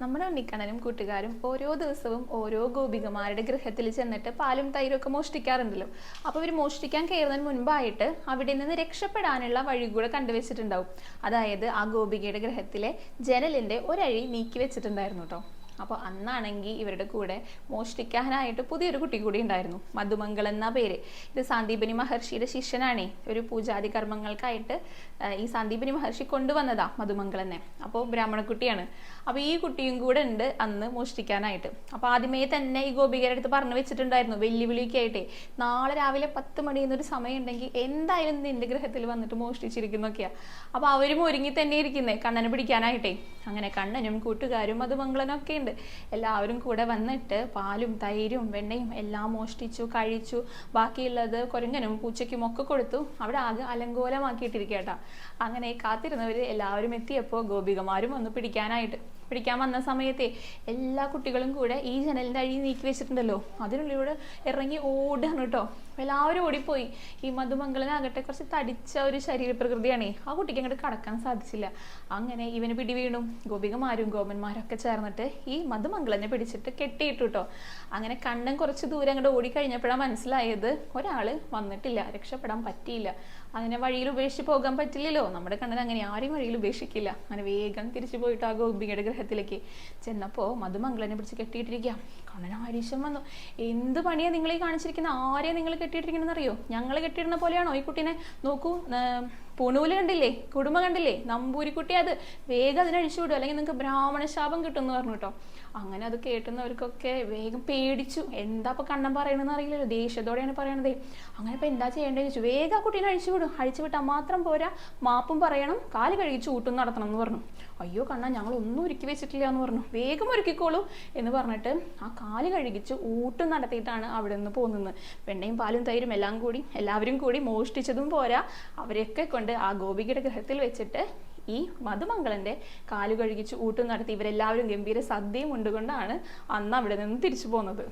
നമ്മുടെ ഉണ്ണിക്കണ്ണനും കൂട്ടുകാരും ഓരോ ദിവസവും ഓരോ ഗോപികമാരുടെ ഗൃഹത്തിൽ ചെന്നിട്ട് പാലും തൈരും ഒക്കെ മോഷ്ടിക്കാറുണ്ടല്ലോ. അപ്പോൾ ഇവർ മോഷ്ടിക്കാൻ കയറുന്നതിന് മുൻപായിട്ട് അവിടെ നിന്ന് രക്ഷപ്പെടാനുള്ള വഴി കൂടെ കണ്ടുവച്ചിട്ടുണ്ടാവും. അതായത് ആ ഗോപികയുടെ ഗൃഹത്തിലെ ജനലിന്റെ ഒരഴി നീക്കി വെച്ചിട്ടുണ്ടായിരുന്നു കേട്ടോ അപ്പോൾ അന്നാണെങ്കിൽ ഇവരുടെ കൂടെ മോഷ്ടിക്കാനായിട്ട് പുതിയൊരു കുട്ടി കൂടി ഉണ്ടായിരുന്നു. മധുമംഗൾ എന്ന പേര്. ഇത് സാന്ദീപനി മഹർഷിയുടെ ശിഷ്യനാണേ. ഒരു പൂജാതി കർമ്മങ്ങൾക്കായിട്ട് ഈ സാന്ദീപനി മഹർഷി കൊണ്ടുവന്നതാ മധുമംഗൾ എന്നെ. അപ്പോൾ ബ്രാഹ്മണക്കുട്ടിയാണ് അപ്പോൾ ഈ കുട്ടിയും കൂടെ ഉണ്ട് അന്ന് മോഷ്ടിക്കാനായിട്ട്. അപ്പോൾ ആദ്യമേ തന്നെ ഈ ഗോപികയുടെ അടുത്ത് പറഞ്ഞു വെച്ചിട്ടുണ്ടായിരുന്നു വെല്ലുവിളിയൊക്കെ ആയിട്ടേ നാളെ രാവിലെ പത്ത് മണി എന്നൊരു സമയം ഉണ്ടെങ്കിൽ എന്തായാലും നിന്റെ ഗ്രഹത്തിൽ വന്നിട്ട് മോഷ്ടിച്ചിരിക്കുന്നൊക്കെയാ. അപ്പോൾ അവരും ഒരുങ്ങി തന്നെ ഇരിക്കുന്നേ കണ്ണനെ പിടിക്കാനായിട്ടേ. അങ്ങനെ കണ്ണനും കൂട്ടുകാരും അത് ഒക്കെ ഉണ്ട്. എല്ലാവരും കൂടെ വന്നിട്ട് പാലും തൈരും വെണ്ണയും എല്ലാം മോഷ്ടിച്ചു കഴിച്ചു. ബാക്കിയുള്ളത് കുരങ്ങനും പൂച്ചയ്ക്കും ഒക്കെ കൊടുത്തു. അവിടെ ആകെ അലങ്കോലമാക്കിയിട്ടിരിക്കട്ടാ അങ്ങനെ കാത്തിരുന്നവർ എല്ലാവരും എത്തിയപ്പോൾ ഗോപികമാരും വന്നു പിടിക്കാനായിട്ട്. പിടിക്കാൻ വന്ന സമയത്തെ എല്ലാ കുട്ടികളും കൂടെ ഈ ജനലിന്റെ അഴി നീക്കി വെച്ചിട്ടുണ്ടല്ലോ. അതിനുള്ളിലൂടെ ഇറങ്ങി ഓടുകയാണ് കേട്ടോ എല്ലാവരും ഓടിപ്പോയി. ഈ മധുമംഗലനാകട്ടെ കുറച്ച് തടിച്ച ഒരു ശരീരപ്രകൃതിയാണേ. ആ കുട്ടിക്ക് അങ്ങോട്ട് കടക്കാൻ സാധിച്ചില്ല. അങ്ങനെ ഇവന് പിടി വീണു. ഗോപികമാരും ഗോപന്മാരും ഒക്കെ ചേർന്നിട്ട് ഈ മധുമംഗളനെ പിടിച്ചിട്ട് കെട്ടിയിട്ടു കേട്ടോ അങ്ങനെ കണ്ണൻ കുറച്ച് ദൂരം അങ്ങോട്ട് ഓടിക്കഴിഞ്ഞപ്പോഴാണ് മനസ്സിലായത് ഒരാൾ വന്നിട്ടില്ല. രക്ഷപ്പെടാൻ പറ്റിയില്ല. അങ്ങനെ വഴിയിൽ ഉപേക്ഷിച്ച് പോകാൻ പറ്റില്ലല്ലോ. നമ്മുടെ കണ്ണൻ അങ്ങനെ ആരെയും വഴിയിൽ ഉപേക്ഷിക്കില്ല. അങ്ങനെ വേഗം തിരിച്ചു പോയിട്ട് ആ ഗോപികയുടെ ഗൃഹത്തിലേക്ക് ചെന്നപ്പോൾ മധുമംഗളനെ പിടിച്ച് കെട്ടിയിട്ടിരിക്കുക കണ്ണന ഹരീശൻ വന്നു. എന്ത് പണിയാണ് നിങ്ങൾ ഈ കാണിച്ചിരിക്കുന്ന? ആരെയും നിങ്ങൾ കെട്ടിയിട്ടിരിക്കണമെന്ന് അറിയോ ഞങ്ങൾ കെട്ടിയിടുന്ന പോലെയാണോ ഈ കുട്ടീനെ? നോക്കൂ പൂണൂൽ കണ്ടില്ലേ? കുടുംബം കണ്ടില്ലേ? നമ്പൂരിക്കുട്ടി അത് വേഗം അതിനെ അഴിച്ചു വിടും. അല്ലെങ്കിൽ നിങ്ങൾക്ക് ബ്രാഹ്മണ ശാപം കിട്ടും എന്ന് പറഞ്ഞു കേട്ടോ. അങ്ങനെ അത് കേട്ടുന്നവർക്കൊക്കെ വേഗം പേടിച്ചു. എന്താ ഇപ്പൊ കണ്ണം പറയണമെന്ന് അറിയില്ലല്ലോ. ദേഷ്യത്തോടെയാണ് പറയണതേ. അങ്ങനെ ഇപ്പൊ എന്താ ചെയ്യേണ്ടത് ചോദിച്ചു. വേഗം ആ കുട്ടീനെ അഴിച്ചു വിടും. അഴിച്ചു വിട്ടാൽ മാത്രം പോരാ. മാപ്പും പറയണം. കാൽ കഴുകി ചൂട്ടും നടത്തണം എന്ന് പറഞ്ഞു. അയ്യോ കണ്ണാ ഞങ്ങൾ ഒന്നും ഒരുക്കി വെച്ചിട്ടില്ല എന്ന് പറഞ്ഞു. വേഗം ഒരുക്കിക്കോളൂ എന്ന് പറഞ്ഞിട്ട് ആ കാൽ കഴുകിച്ച് ഊട്ടും നടത്തിയിട്ടാണ് അവിടെ നിന്ന് പോകുന്നത് വെണ്ണയും പാലും തൈരും എല്ലാം കൂടി എല്ലാവരും കൂടി മോഷ്ടിച്ചതും പോരാ. അവരെയൊക്കെ കൊണ്ട് ആ ഗോപികയുടെ ഗൃഹത്തിൽ വെച്ചിട്ട് ഈ മധുമംഗളന്റെ കാലു കഴുകിച്ച് ഊട്ടും നടത്തി ഇവരെല്ലാവരും ഗംഭീര സദ്യയും ഉണ്ടുകൊണ്ടാണ് അന്ന് അവിടെ നിന്ന് തിരിച്ചു പോകുന്നത്